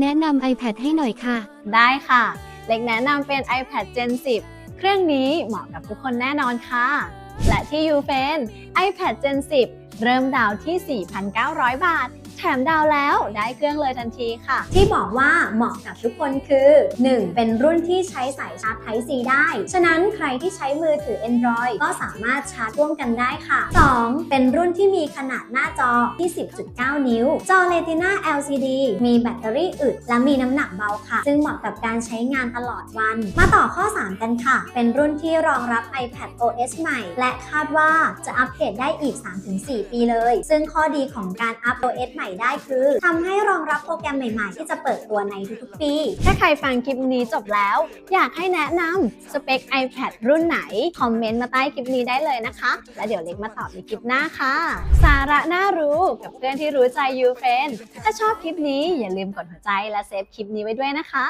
แนะนำ iPad ให้หน่อยค่ะ ได้ค่ะ เล็กแนะนำเป็น iPad Gen 10 เครื่องนี้เหมาะกับทุกคนแน่นอนค่ะ และที่ยูเฟน iPad Gen 10 เริ่มดาวน์ที่ 4,900 บาท ถมดาวแล้วได้เครื่องเลยทันทีค่ะ ที่บอกว่าเหมาะกับทุกคนคือ 1. เป็นรุ่นที่ใช้สายชาร์จ Type C ได้ ฉะนั้นใครที่ใช้มือถือ Android ก็สามารถชาร์จร่วมกันได้ค่ะ 2. เป็นรุ่นที่มีขนาดหน้าจอที่ 10.9 นิ้ว จอ Retina LCD มีแบตเตอรี่อึด และมีน้ำหนักเบาค่ะ ซึ่งเหมาะกับการใช้งานตลอดวัน มาต่อข้อ 3 กันค่ะ เป็นรุ่นที่รองรับ iPad OS ใหม่ และคาดว่าจะอัปเกรดได้อีก 3-4 ปีเลย ซึ่งข้อดีของการอัป OS ใหม่ได้คือทำให้รองรับโปรแกรมใหม่ๆ ที่จะเปิดตัวในทุกๆปี ถ้าใครฟังคลิปนี้จบแล้ว อยากให้แนะนำสเปค iPad รุ่นไหน คอมเมนต์มาใต้คลิปนี้ได้เลยนะคะ แล้วเดี๋ยวเล็กมาตอบในคลิปหน้าค่ะ สาระน่ารู้กับเพื่อนที่รู้ใจยูเฟนถ้าชอบคลิปนี้อย่าลืมกดหัวใจและเซฟคลิปนี้ไว้ด้วยนะคะ